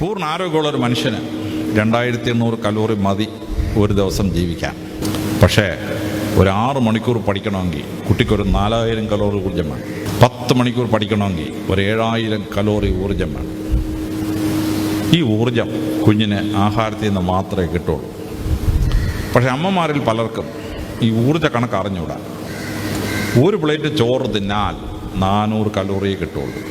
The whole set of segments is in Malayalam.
പൂർണ ആരോഗ്യമുള്ള ഒരു മനുഷ്യന് രണ്ടായിരത്തി എണ്ണൂറ് കലോറി മതി ഒരു ദിവസം ജീവിക്കാൻ. പക്ഷേ ഒരു ആറ് മണിക്കൂർ പഠിക്കണമെങ്കിൽ കുട്ടിക്കൊരു നാലായിരം കലോറി ഊർജം വേണം. പത്ത് മണിക്കൂർ പഠിക്കണമെങ്കിൽ ഒരു ഏഴായിരം കലോറി ഊർജം വേണം. ഈ ഊർജം കുഞ്ഞിന് ആഹാരത്തിൽ നിന്ന് മാത്രമേ കിട്ടുള്ളൂ. പക്ഷേ അമ്മമാരിൽ പലർക്കും ഈ ഊർജ കണക്ക് അറിഞ്ഞൂടാ ഒരു പ്ലേറ്റ് ചോറ് തിന്നാൽ നാനൂറ് കലോറിയേ കിട്ടുള്ളൂ.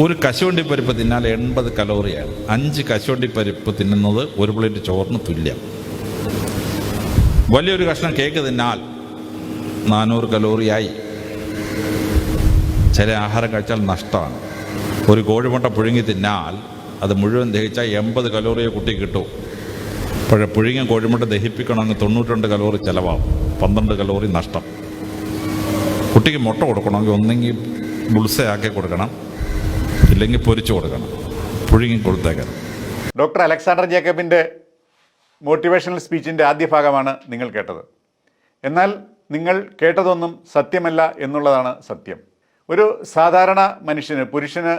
ഒരു കശുവണ്ടി പരിപ്പ് തിന്നാൽ എൺപത് കലോറിയാണ്. അഞ്ച് കശുവണ്ടി പരിപ്പ് തിന്നുന്നത് ഒരു പ്ലേറ്റ് ചോറിന് തുല്യം. വലിയൊരു കഷ്ണം കേക്ക് തിന്നാൽ നാനൂറ് കലോറിയായി ചില ആഹാരം കഴിച്ചാൽ നഷ്ടമാണ്. ഒരു കോഴിമുട്ട പുഴുങ്ങി തിന്നാൽ അത് മുഴുവൻ ദഹിച്ചാൽ എൺപത് കലോറിയെ കുട്ടി കിട്ടും. പക്ഷേ പുഴുങ്ങിയ കോഴിമുട്ട ദഹിപ്പിക്കണമെങ്കിൽ തൊണ്ണൂറ്റിരണ്ട് കലോറി ചിലവാകും. പന്ത്രണ്ട് കലോറി നഷ്ടം. കുട്ടിക്ക് മുട്ട കൊടുക്കണമെങ്കിൽ ഒന്നെങ്കിൽ ബുൾസയാക്കി കൊടുക്കണം. ഇല്ലെങ്കിൽ പൊരിച്ചു കൊടുക്കണം. പുഴുങ്ങി കൊടുത്തേക്കണം. ഡോക്ടർ അലക്സാണ്ടർ ജേക്കബിന്റെ മോട്ടിവേഷണൽ സ്പീച്ചിന്റെ ആദ്യ ഭാഗമാണ് നിങ്ങൾ കേട്ടത്. എന്നാൽ നിങ്ങൾ കേട്ടതൊന്നും സത്യമല്ല എന്നുള്ളതാണ് സത്യം. ഒരു സാധാരണ മനുഷ്യന് പുരുഷന്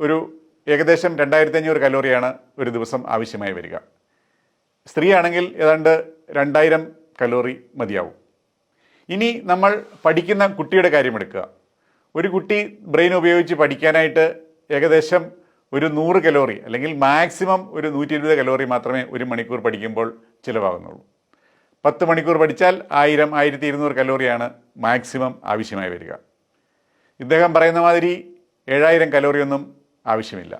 ഒരു ഏകദേശം രണ്ടായിരത്തി അഞ്ഞൂറ് കലോറിയാണ് ഒരു ദിവസം ആവശ്യമായി വരിക. സ്ത്രീയാണെങ്കിൽ ഏതാണ്ട് രണ്ടായിരം കലോറി മതിയാവും. ഇനി നമ്മൾ പഠിക്കുന്ന കുട്ടിയുടെ കാര്യമെടുക്കുക ഒരു കുട്ടി ബ്രെയിൻ ഉപയോഗിച്ച് പഠിക്കാനായിട്ട് ഏകദേശം ഒരു നൂറ് കലോറി അല്ലെങ്കിൽ മാക്സിമം ഒരു നൂറ്റി ഇരുപത് കലോറി മാത്രമേ ഒരു മണിക്കൂർ പഠിക്കുമ്പോൾ ചിലവാകുന്നുള്ളൂ. പത്ത് മണിക്കൂർ പഠിച്ചാൽ ആയിരം ആയിരത്തി ഇരുന്നൂറ് കലോറിയാണ് മാക്സിമം ആവശ്യമായി വരിക. ഇദ്ദേഹം പറയുന്ന മാതിരി ഏഴായിരം കലോറിയൊന്നും ആവശ്യമില്ല.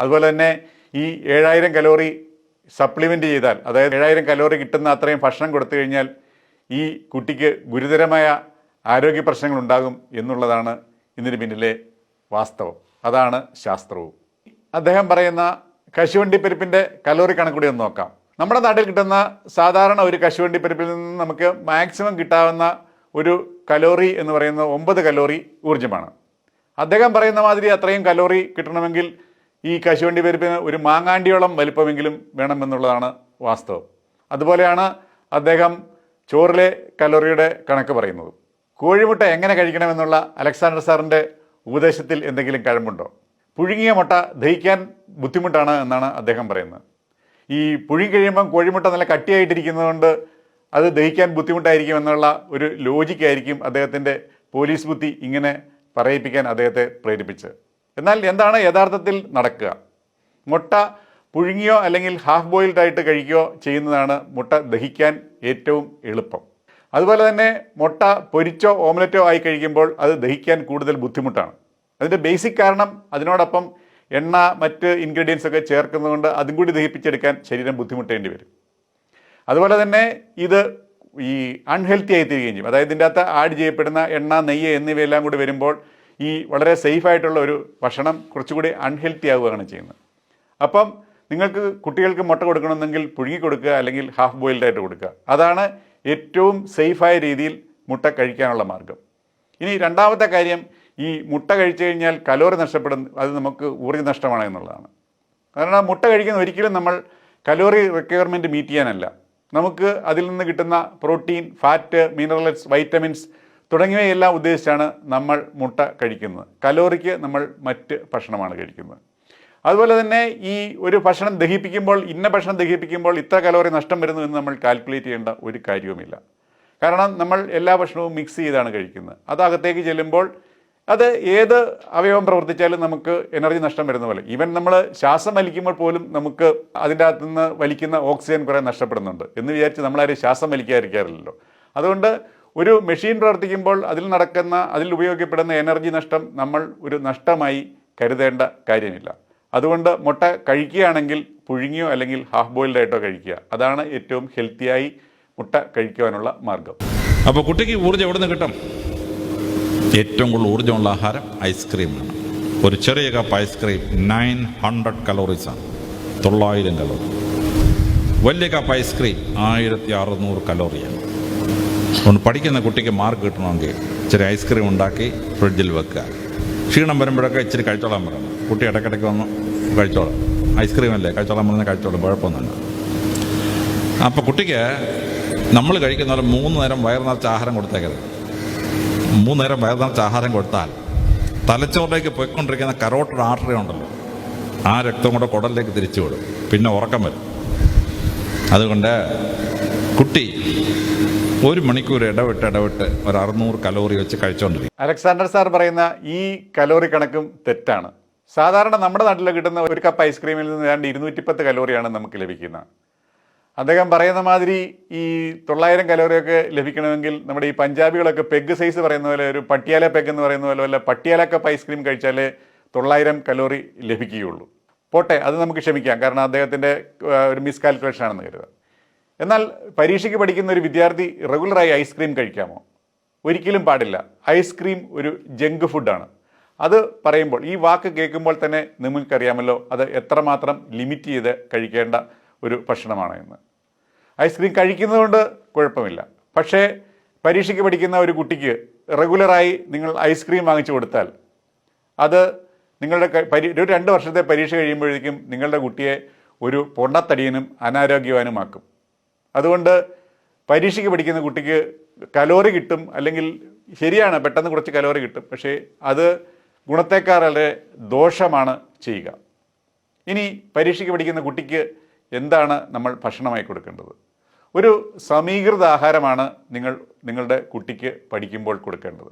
അതുപോലെ തന്നെ ഈ ഏഴായിരം കലോറി സപ്ലിമെന്റ് ചെയ്താൽ അതായത് ഏഴായിരം കലോറി കിട്ടുന്ന അത്രയും ഭക്ഷണം കൊടുത്തു കഴിഞ്ഞാൽ ഈ കുട്ടിക്ക് ഗുരുതരമായ ആരോഗ്യ പ്രശ്നങ്ങൾ ഉണ്ടാകും എന്നുള്ളതാണ് ഇതിന് പിന്നിലെ വാസ്തവം. അതാണ് ശാസ്ത്രവും. അദ്ദേഹം പറയുന്ന കശുവണ്ടി പരിപ്പിന്റെ കലോറി കണക്കൂടി ഒന്ന് നോക്കാം. നമ്മുടെ നാട്ടിൽ കിട്ടുന്ന സാധാരണ ഒരു കശുവണ്ടി പരിപ്പിൽ നിന്ന് നമുക്ക് മാക്സിമം കിട്ടാവുന്ന ഒരു കലോറി എന്ന് പറയുന്ന ഒമ്പത് കലോറി ഊർജമാണ്. അദ്ദേഹം പറയുന്ന മാതിരി അത്രയും കലോറി കിട്ടണമെങ്കിൽ ഈ കശുവണ്ടി പരിപ്പിന് ഒരു മാങ്ങാണ്ടിയോളം വലിപ്പമെങ്കിലും വേണമെന്നുള്ളതാണ് വാസ്തവം. അതുപോലെയാണ് അദ്ദേഹം ചോറിലെ കലോറിയുടെ കണക്ക് പറയുന്നത്. കോഴിമുട്ട എങ്ങനെ കഴിക്കണമെന്നുള്ള അലക്സാണ്ടർ സാറിന്റെ ഉപദേശത്തിൽ എന്തെങ്കിലും കഴമ്പുണ്ടോ പുഴുങ്ങിയ മുട്ട ദഹിക്കാൻ ബുദ്ധിമുട്ടാണ് എന്നാണ് അദ്ദേഹം പറയുന്നത്. ഈ പുഴുങ്ങി കഴിയുമ്പം കോഴിമുട്ട നല്ല കട്ടിയായിട്ടിരിക്കുന്നതുകൊണ്ട് അത് ദഹിക്കാൻ ബുദ്ധിമുട്ടായിരിക്കും എന്നുള്ള ഒരു ലോജിക്കായിരിക്കും അദ്ദേഹത്തിന്റെ പോലീസ് ബുദ്ധി ഇങ്ങനെ പറയിപ്പിക്കാൻ അദ്ദേഹത്തെ പ്രേരിപ്പിച്ചത്. എന്നാൽ എന്താണ് യഥാർത്ഥത്തിൽ നടക്കുക? മുട്ട പുഴുങ്ങിയോ അല്ലെങ്കിൽ ഹാഫ് ബോയിൽഡ് ആയിട്ട് കഴിക്കുകയോ ചെയ്യുന്നതാണ് മുട്ട ദഹിക്കാൻ ഏറ്റവും എളുപ്പം. അതുപോലെ തന്നെ മുട്ട പൊരിച്ചോ ഓംലറ്റോ ആയി കഴിക്കുമ്പോൾ അത് ദഹിക്കാൻ കൂടുതൽ ബുദ്ധിമുട്ടാണ്. അതിന്റെ ബേസിക് കാരണം അതിനോടൊപ്പം എണ്ണ മറ്റ് ഇൻഗ്രീഡിയൻസ് ഒക്കെ ചേർക്കുന്നതുകൊണ്ട് അതും കൂടി ദഹിപ്പിച്ചെടുക്കാൻ ശരീരം ബുദ്ധിമുട്ടേണ്ടി വരും. അതുപോലെ തന്നെ ഇത് ഈ അൺഹെൽത്തി ആയി തീരുകയും ചെയ്യും. അതായത് ഇതിന്റെ അകത്ത് ആഡ് ചെയ്യപ്പെടുന്ന എണ്ണ നെയ്യ് എന്നിവയെല്ലാം കൂടി വരുമ്പോൾ ഈ വളരെ സേഫ് ആയിട്ടുള്ള ഒരു ഭക്ഷണം കുറച്ചുകൂടി അൺഹെൽത്തി ആവുകയാണ് ചെയ്യുന്നത്. അപ്പം നിങ്ങൾക്ക് കുട്ടികൾക്ക് മുട്ട കൊടുക്കണമെന്നെങ്കിൽ പുഴുങ്ങി കൊടുക്കുക അല്ലെങ്കിൽ ഹാഫ് ബോയിൽഡ് ആയിട്ട് കൊടുക്കുക. അതാണ് ഏറ്റവും സേഫായ രീതിയിൽ മുട്ട കഴിക്കാനുള്ള മാർഗം. ഇനി രണ്ടാമത്തെ കാര്യം ഈ മുട്ട കഴിച്ചു കഴിഞ്ഞാൽ കലോറി നഷ്ടപ്പെടും അത് നമുക്ക് ഊർജ നഷ്ടമാണ് എന്നുള്ളതാണ്. കാരണം മുട്ട കഴിക്കുന്ന ഒരിക്കലും നമ്മൾ കലോറി റിക്വയർമെന്റ് മീറ്റ് ചെയ്യാനല്ല. നമുക്ക് അതിൽ നിന്ന് കിട്ടുന്ന പ്രോട്ടീൻ ഫാറ്റ് മിനറൽസ് വൈറ്റമിൻസ് തുടങ്ങിയവയെല്ലാം ഉദ്ദേശിച്ചാണ് നമ്മൾ മുട്ട കഴിക്കുന്നത്. കലോറിക്ക് നമ്മൾ മറ്റ് ഭക്ഷണമാണ് കഴിക്കുന്നത്. അതുപോലെ തന്നെ ഈ ഒരു ഭക്ഷണം ദഹിപ്പിക്കുമ്പോൾ ഇന്ന ഭക്ഷണം ദഹിപ്പിക്കുമ്പോൾ ഇത്ര കലോറി നഷ്ടം വരുന്നു എന്ന് നമ്മൾ കാൽക്കുലേറ്റ് ചെയ്യേണ്ട ഒരു കാര്യവുമില്ല. കാരണം നമ്മൾ എല്ലാ ഭക്ഷണവും മിക്സ് ചെയ്താണ് കഴിക്കുന്നത്. അത് അകത്തേക്ക് ചെല്ലുമ്പോൾ അത് ഏത് അവയവം പ്രവർത്തിച്ചാലും നമുക്ക് എനർജി നഷ്ടം വരുന്ന പോലെ. ഈവൻ നമ്മൾ ശ്വാസം വലിക്കുമ്പോൾ പോലും നമുക്ക് അതിന്റെ അകത്ത് നിന്ന് വലിക്കുന്ന ഓക്സിജൻ കുറേ നഷ്ടപ്പെടുന്നുണ്ട് എന്ന് വിചാരിച്ച് നമ്മളാരും ശ്വാസം വലിക്കാതിരിക്കാറില്ലല്ലോ. അതുകൊണ്ട് ഒരു മെഷീൻ പ്രവർത്തിക്കുമ്പോൾ അതിൽ നടക്കുന്ന അതിൽ ഉപയോഗിക്കപ്പെടുന്ന എനർജി നഷ്ടം നമ്മൾ ഒരു നഷ്ടമായി കരുതേണ്ട കാര്യമില്ല. അതുകൊണ്ട് മുട്ട കഴിക്കുകയാണെങ്കിൽ പുഴുങ്ങിയോ അല്ലെങ്കിൽ ഹാഫ് ബോയിൽഡ് ആയിട്ടോ കഴിക്കുക. അതാണ് ഏറ്റവും ഹെൽത്തിയായി മുട്ട കഴിക്കുവാനുള്ള മാർഗം അപ്പോൾ കുട്ടിക്ക് ഊർജം എവിടെ നിന്ന് കിട്ടും? ഏറ്റവും കൂടുതൽ ഊർജമുള്ള ആഹാരം ഐസ്ക്രീമാണ് ഒരു ചെറിയ cup ice cream nine hundred കലോറീസാണ് തൊള്ളായിരം കലോറി വലിയ കപ്പ് ഐസ്ക്രീം ആയിരത്തി അറുന്നൂറ് കലോറിയാണ് അതുകൊണ്ട് പഠിക്കുന്ന കുട്ടിക്ക് മാർക്ക് കിട്ടണമെങ്കിൽ ഇച്ചിരി ഐസ്ക്രീം ഉണ്ടാക്കി ഫ്രിഡ്ജിൽ വെക്കുക. ക്ഷീണം വരുമ്പോഴൊക്കെ ഇച്ചിരി കഴിച്ചോളാൻ പറയണം കുട്ടി ഇടയ്ക്കിടയ്ക്ക് വന്ന് കഴിച്ചോളാം. ഐസ്ക്രീം അല്ലേ? കഴിച്ചോളാൻ പറഞ്ഞാൽ കഴിച്ചോളാം. കുഴപ്പമൊന്നുമില്ല. അപ്പോൾ കുട്ടിക്ക് നമ്മൾ കഴിക്കുന്ന പോലെ മൂന്ന് നേരം വയറ് നിറച്ച ആഹാരം കൊടുത്തേക്കരുത്. മൂന്ന് നേരം വയറ് നിറച്ച ആഹാരം കൊടുത്താൽ തലച്ചോറിലേക്ക് പോയിക്കൊണ്ടിരിക്കുന്ന കരോട്ടഡ് ആർട്ടറി ഉണ്ടല്ലോ ആ രക്തം കൂടെ കുടലിലേക്ക് തിരിച്ചു വിടും. പിന്നെ ഉറക്കം വരും. അതുകൊണ്ട് കുട്ടി ഒരു മണിക്കൂർ ഇടവിട്ട് ഇടവിട്ട് ഒരു അറുന്നൂറ് കലോറി വെച്ച് കഴിച്ചുകൊണ്ടിരിക്കും അലക്സാണ്ടർ സാർ പറയുന്ന ഈ കലോറി കണക്കും തെറ്റാണ്. സാധാരണ നമ്മുടെ നാട്ടിൽ കിട്ടുന്ന ഒരു കപ്പ് ഐസ്ക്രീമിൽ നിന്ന് ഏതാണ്ട് ഇരുന്നൂറ്റിപ്പത്ത് കലോറിയാണ് നമുക്ക് ലഭിക്കുന്നത് അദ്ദേഹം പറയുന്ന മാതിരി ഈ തൊള്ളായിരം കലോറിയൊക്കെ ലഭിക്കണമെങ്കിൽ നമ്മുടെ ഈ പഞ്ചാബികളൊക്കെ പെഗ് സൈസ് പറയുന്ന പോലെ ഒരു പട്ടിയാല പെഗ് എന്ന് പറയുന്ന പോലെ വല്ല പട്ടിയാല കപ്പ് ഐസ്ക്രീം കഴിച്ചാലേ തൊള്ളായിരം കലോറി ലഭിക്കുകയുള്ളൂ. പോട്ടെ അത് നമുക്ക് ക്ഷമിക്കാം കാരണം അദ്ദേഹത്തിന്റെ ഒരു മിസ് കാൽക്കുലേഷൻ ആണെന്ന് കരുതാം എന്നാൽ പരീക്ഷയ്ക്ക് പഠിക്കുന്ന ഒരു വിദ്യാർത്ഥി റെഗുലറായി ഐസ്ക്രീം കഴിക്കാമോ? ഒരിക്കലും പാടില്ല. ഐസ്ക്രീം ഒരു ജങ്ക് ഫുഡാണ് അത് പറയുമ്പോൾ ഈ വാക്ക് കേൾക്കുമ്പോൾ തന്നെ നിങ്ങൾക്കറിയാമല്ലോ അത് എത്രമാത്രം ലിമിറ്റ് ചെയ്ത് കഴിക്കേണ്ട ഒരു ഭക്ഷണമാണ് എന്ന്. ഐസ്ക്രീം കഴിക്കുന്നതുകൊണ്ട് കുഴപ്പമില്ല. പക്ഷേ പരീക്ഷയ്ക്ക് പഠിക്കുന്ന ഒരു കുട്ടിക്ക് റെഗുലറായി നിങ്ങൾ ഐസ്ക്രീം വാങ്ങിച്ചു കൊടുത്താൽ അത് നിങ്ങളുടെ ഒരു രണ്ട് വർഷത്തെ പരീക്ഷ കഴിയുമ്പോഴേക്കും നിങ്ങളുടെ കുട്ടിയെ ഒരു പൊണ്ണത്തടിയനും അനാരോഗ്യവാനുമാക്കും. അതുകൊണ്ട് പരീക്ഷയ്ക്ക് പഠിക്കുന്ന കുട്ടിക്ക് കലോറി കിട്ടും അല്ലെങ്കിൽ ശരിയാണ് പെട്ടെന്ന് കുറച്ച് കലോറി കിട്ടും. പക്ഷേ അത് ഗുണത്തേക്കാൾ ദോഷമാണ് ചെയ്യുക. ഇനി പരീക്ഷയ്ക്ക് പഠിക്കുന്ന കുട്ടിക്ക് എന്താണ് നമ്മൾ ഭക്ഷണമായി കൊടുക്കേണ്ടത്? ഒരു സമീകൃത ആഹാരമാണ് നിങ്ങൾ നിങ്ങളുടെ കുട്ടിക്ക് പഠിക്കുമ്പോൾ കൊടുക്കേണ്ടത്.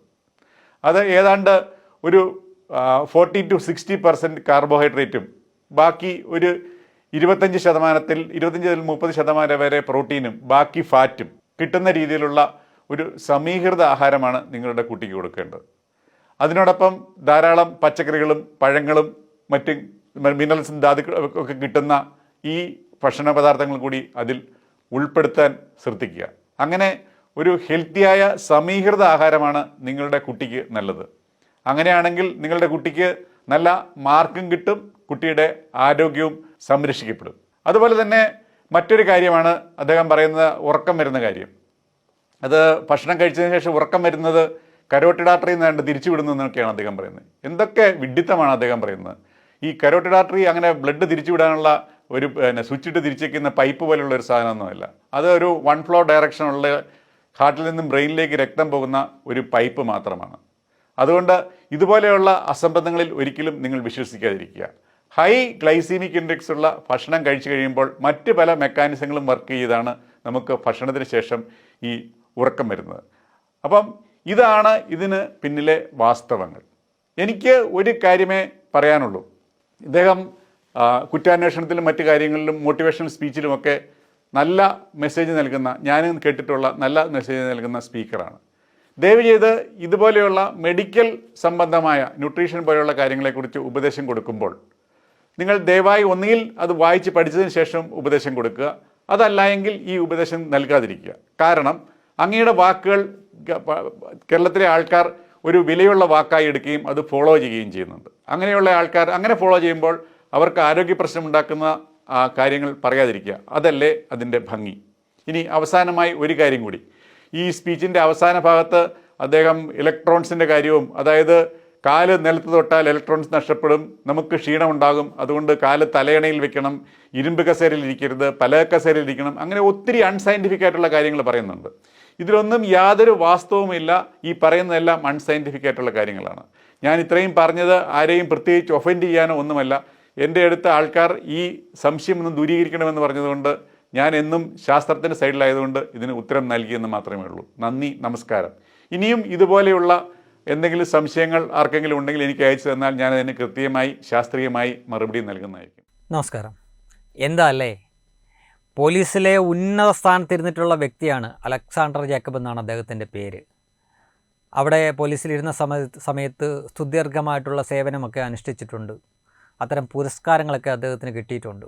അത് ഏതാണ്ട് ഒരു ഫോർട്ടി ടു സിക്സ്റ്റി പെർസെന്റ് കാർബോഹൈഡ്രേറ്റും ബാക്കി ഒരു ഇരുപത്തഞ്ച് ശതമാനത്തിൽ ഇരുപത്തഞ്ച് മുതൽ മുപ്പത് ശതമാനം വരെ പ്രോട്ടീനും ബാക്കി ഫാറ്റും കിട്ടുന്ന രീതിയിലുള്ള ഒരു സമീകൃത ആഹാരമാണ് നിങ്ങളുടെ കുട്ടിക്ക് കൊടുക്കേണ്ടത്. അതിനോടൊപ്പം ധാരാളം പച്ചക്കറികളും പഴങ്ങളും മറ്റ് മിനറൽസും ധാതുക്കൾ ഒക്കെ കിട്ടുന്ന ഈ ഭക്ഷണ പദാർത്ഥങ്ങൾ കൂടി അതിൽ ഉൾപ്പെടുത്താൻ ശ്രദ്ധിക്കുക. അങ്ങനെ ഒരു ഹെൽത്തിയായ സമീകൃത ആഹാരമാണ് നിങ്ങളുടെ കുട്ടിക്ക് നല്ലത്. അങ്ങനെയാണെങ്കിൽ നിങ്ങളുടെ കുട്ടിക്ക് നല്ല മാർക്കും കിട്ടും കുട്ടിയുടെ ആരോഗ്യവും സംരക്ഷിക്കപ്പെടും. അതുപോലെ തന്നെ മറ്റൊരു കാര്യമാണ് അദ്ദേഹം പറയുന്നത് ഉറക്കം വരുന്ന കാര്യം. അത് ഭക്ഷണം കഴിച്ചതിന് ശേഷം ഉറക്കം വരുന്നത് കരോട്ടിഡ് എന്നാണ്ട് നിന്നാണ്ട് തിരിച്ചു വിടുന്നതെന്നൊക്കെയാണ് അദ്ദേഹം പറയുന്നത്. എന്തൊക്കെ വിഡിത്തമാണ് അദ്ദേഹം പറയുന്നത്. ഈ കരോട്ടിഡാട്രി അങ്ങനെ ബ്ലഡ് തിരിച്ചുവിടാനുള്ള ഒരു പിന്നെ സ്വിച്ച് ഇട്ട് തിരിച്ചേക്കുന്ന പൈപ്പ് പോലെയുള്ള ഒരു സാധനമൊന്നുമല്ല അത് ഒരു വൺ ഫ്ലോ ഡയറക്ഷനുള്ള ഹാർട്ടിൽ നിന്നും ബ്രെയിനിലേക്ക് രക്തം പോകുന്ന ഒരു പൈപ്പ് മാത്രമാണ്. അതുകൊണ്ട് ഇതുപോലെയുള്ള അസംബന്ധങ്ങളിൽ ഒരിക്കലും നിങ്ങൾ വിശ്വസിക്കാതിരിക്കുക. ഹൈ ഗ്ലൈസീമിക് ഇൻഡെക്സ് ഉള്ള ഭക്ഷണം കഴിച്ചു കഴിയുമ്പോൾ മറ്റ് പല മെക്കാനിസങ്ങളും വർക്ക് ചെയ്താണ് നമുക്ക് ഭക്ഷണത്തിന് ശേഷം ഈ ഉറക്കം വരുന്നത്. അപ്പം ഇതാണ് ഇതിന് പിന്നിലെ വാസ്തവങ്ങൾ. എനിക്ക് ഒരു കാര്യമേ പറയാനുള്ളൂ. ഇദ്ദേഹം കുറ്റാന്വേഷണത്തിലും മറ്റു കാര്യങ്ങളിലും മോട്ടിവേഷണൽ സ്പീച്ചിലുമൊക്കെ നല്ല മെസ്സേജ് നൽകുന്ന ഞാൻ കേട്ടിട്ടുള്ള നല്ല മെസ്സേജ് നൽകുന്ന സ്പീക്കറാണ് ദയവ് ചെയ്ത് ഇതുപോലെയുള്ള മെഡിക്കൽ സംബന്ധമായ ന്യൂട്രീഷൻ പോലെയുള്ള കാര്യങ്ങളെക്കുറിച്ച് ഉപദേശം കൊടുക്കുമ്പോൾ നിങ്ങൾ ദയവായി ഒന്നുകിൽ അത് വായിച്ച് പഠിച്ചതിന് ശേഷം ഉപദേശം കൊടുക്കുക. അതല്ല എങ്കിൽ ഈ ഉപദേശം നൽകാതിരിക്കുക. കാരണം അങ്ങയുടെ വാക്കുകൾ കേരളത്തിലെ ആൾക്കാർ ഒരു വിലയുള്ള വാക്കായി എടുക്കുകയും അത് ഫോളോ ചെയ്യുകയും ചെയ്യുന്നുണ്ട്. അങ്ങനെയുള്ള ആൾക്കാർ അങ്ങനെ ഫോളോ ചെയ്യുമ്പോൾ അവർക്ക് ആരോഗ്യ പ്രശ്നം ഉണ്ടാക്കുന്ന കാര്യങ്ങൾ പറയാതിരിക്കുക. അതല്ലേ അതിന്റെ ഭംഗി. ഇനി അവസാനമായി ഒരു കാര്യം കൂടി. ഈ സ്പീച്ചിന്റെ അവസാന ഭാഗത്ത് അദ്ദേഹം ഇലക്ട്രോൺസിന്റെ കാര്യവും അതായത് കാൽ നിലത്ത് തൊട്ടാൽ ഇലക്ട്രോൺസ് നഷ്ടപ്പെടും നമുക്ക് ക്ഷീണമുണ്ടാകും അതുകൊണ്ട് കാൽ തലയണയിൽ വെക്കണം ഇരുമ്പ് കസേരയിൽ ഇരിക്കരുത് പല കസേരയിൽ ഇരിക്കണം അങ്ങനെ ഒത്തിരി അൺസയന്റിഫിക് ആയിട്ടുള്ള കാര്യങ്ങൾ പറയുന്നുണ്ട്. ഇതിലൊന്നും യാതൊരു വാസ്തവുമില്ല. ഈ പറയുന്നതെല്ലാം അൺസയന്റിഫിക് ആയിട്ടുള്ള കാര്യങ്ങളാണ്. ഞാൻ ഇത്രയും പറഞ്ഞത് ആരെയും പ്രത്യേകിച്ച് ഒഫൻഡ് ചെയ്യാനോ ഒന്നുമല്ല. എന്റെ അടുത്ത ആൾക്കാർ ഈ സംശയം ഒന്ന് ദൂരീകരിക്കണമെന്ന് പറഞ്ഞതുകൊണ്ട് ഞാൻ എന്നും ശാസ്ത്രത്തിന്റെ സൈഡിലായതുകൊണ്ട് ഇതിന് ഉത്തരം നൽകിയെന്ന് മാത്രമേ ഉള്ളൂ. നന്ദി നമസ്കാരം. ഇനിയും ഇതുപോലെയുള്ള എന്തെങ്കിലും സംശയങ്ങൾ ആർക്കെങ്കിലും ഉണ്ടെങ്കിൽ എനിക്ക് അയച്ചു തന്നാൽ ഞാൻ കൃത്യമായി ശാസ്ത്രീയമായി മറുപടി നൽകുന്നതായിരിക്കും. നമസ്കാരം. എന്താ അല്ലേ? പോലീസിലെ ഉന്നത സ്ഥാനത്തിരുന്നിട്ടുള്ള വ്യക്തിയാണ് അലക്സാണ്ടർ ജേക്കബ് എന്നാണ് അദ്ദേഹത്തിന്റെ പേര്. അവിടെ പോലീസിലിരുന്ന സമയ സമയത്ത് സ്തുത്യർഹമായിട്ടുള്ള സേവനമൊക്കെ അനുഷ്ഠിച്ചിട്ടുണ്ട്. അത്തരം പുരസ്കാരങ്ങളൊക്കെ അദ്ദേഹത്തിന് കിട്ടിയിട്ടുണ്ട്.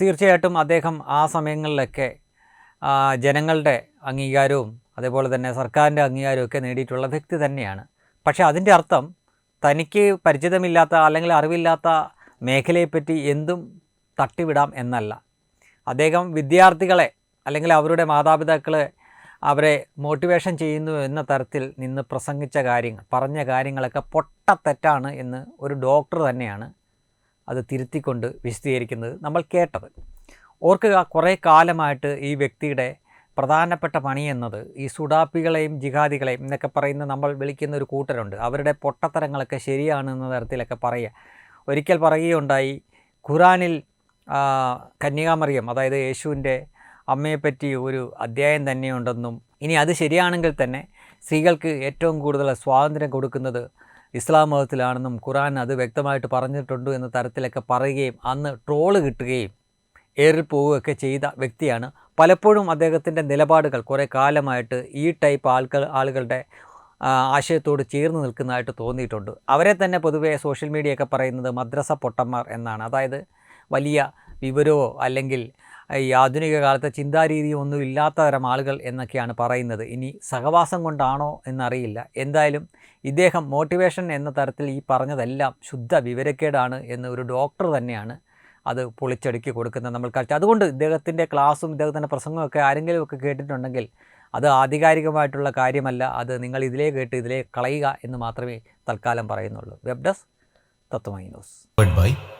തീർച്ചയായിട്ടും അദ്ദേഹം ആ സമയങ്ങളിലൊക്കെ ജനങ്ങളുടെ അംഗീകാരവും അതേപോലെ തന്നെ സർക്കാരിന്റെ അംഗീകാരവും ഒക്കെ നേടിയിട്ടുള്ള വ്യക്തി തന്നെയാണ്. പക്ഷേ അതിന്റെ അർത്ഥം തനിക്ക് പരിചിതമില്ലാത്ത അല്ലെങ്കിൽ അറിവില്ലാത്ത മേഖലയെപ്പറ്റി എന്തും തട്ടിവിടാം എന്നല്ല. അദ്ദേഹം വിദ്യാർത്ഥികളെ അല്ലെങ്കിൽ അവരുടെ മാതാപിതാക്കളെ അവരെ മോട്ടിവേഷൻ ചെയ്യുന്നു എന്ന തരത്തിൽ നിന്ന് പ്രസംഗിച്ച കാര്യങ്ങൾ പറഞ്ഞ കാര്യങ്ങളൊക്കെ പൊട്ടത്തെറ്റാണ് എന്ന് ഒരു ഡോക്ടർ തന്നെയാണ് അത് തിരുത്തിക്കൊണ്ട് വിശദീകരിക്കുന്നത് നമ്മൾ കേട്ടത്. ഓർക്കുക കുറേ കാലമായിട്ട് ഈ വ്യക്തിയുടെ പ്രധാനപ്പെട്ട പണി എന്നത് ഈ സുഡാപ്പികളെയും ജിഹാദികളെയും എന്നൊക്കെ പറയുന്ന നമ്മൾ വിളിക്കുന്ന ഒരു കൂട്ടരുണ്ട്. അവരുടെ പൊട്ടത്തരങ്ങളൊക്കെ ശരിയാണ് എന്ന തരത്തിലൊക്കെ പറയുക. ഒരിക്കൽ പറയുകയുണ്ടായി ഖുറാനിൽ കന്യകാമറിയം അതായത് യേശുവിന്റെ അമ്മയെപ്പറ്റി ഒരു അധ്യായം തന്നെയുണ്ടെന്നും ഇനി അത് ശരിയാണെങ്കിൽ തന്നെ സ്ത്രീകൾക്ക് ഏറ്റവും കൂടുതൽ സ്വാതന്ത്ര്യം കൊടുക്കുന്നത് ഇസ്ലാം മതത്തിലാണെന്നും ഖുറാൻ അത് വ്യക്തമായിട്ട് പറഞ്ഞിട്ടുണ്ട് എന്ന തരത്തിലൊക്കെ പറയുകയും അന്ന് ട്രോൾ കിട്ടുകയും ഏറിൽ പോവുകയൊക്കെ ചെയ്ത വ്യക്തിയാണ്. പലപ്പോഴും അദ്ദേഹത്തിന്റെ നിലപാടുകൾ കുറേ കാലമായിട്ട് ഈ ടൈപ്പ് ആൾക്ക ആളുകളുടെ ആശയത്തോട് ചേർന്ന് നിൽക്കുന്നതായിട്ട് തോന്നിയിട്ടുണ്ട്. അവരെ തന്നെ പൊതുവേ സോഷ്യൽ മീഡിയയൊക്കെ പറയുന്നത് മദ്രസ പൊട്ടന്മാർ എന്നാണ്. അതായത് വലിയ വിവരമോ അല്ലെങ്കിൽ ഈ ആധുനിക കാലത്തെ ചിന്താരീതിയോ ഒന്നും ഇല്ലാത്ത തരം ആളുകൾ എന്നൊക്കെയാണ് പറയുന്നത്. ഇനി സഹവാസം കൊണ്ടാണോ എന്നറിയില്ല. എന്തായാലും ഇദ്ദേഹം മോട്ടിവേഷൻ എന്ന തരത്തിൽ ഈ പറഞ്ഞതെല്ലാം ശുദ്ധ വിവരക്കേടാണ് എന്ന് ഒരു ഡോക്ടർ തന്നെയാണ് അത് പൊളിച്ചടുക്കി കൊടുക്കുന്നത് നമ്മൾ കാഴ്ച അതുകൊണ്ട് ഇദ്ദേഹത്തിന്റെ ക്ലാസ്സും ഇദ്ദേഹത്തിന്റെ പ്രസംഗമൊക്കെ ആരെങ്കിലും ഒക്കെ കേട്ടിട്ടുണ്ടെങ്കിൽ അത് ആധികാരികമായിട്ടുള്ള കാര്യമല്ല. അത് നിങ്ങൾ ഇതിലേ കേട്ട് ഇതിലേ കളയുക എന്ന് മാത്രമേ തൽക്കാലം പറയുന്നുള്ളൂ. Web desk Tatwamayi news. Powered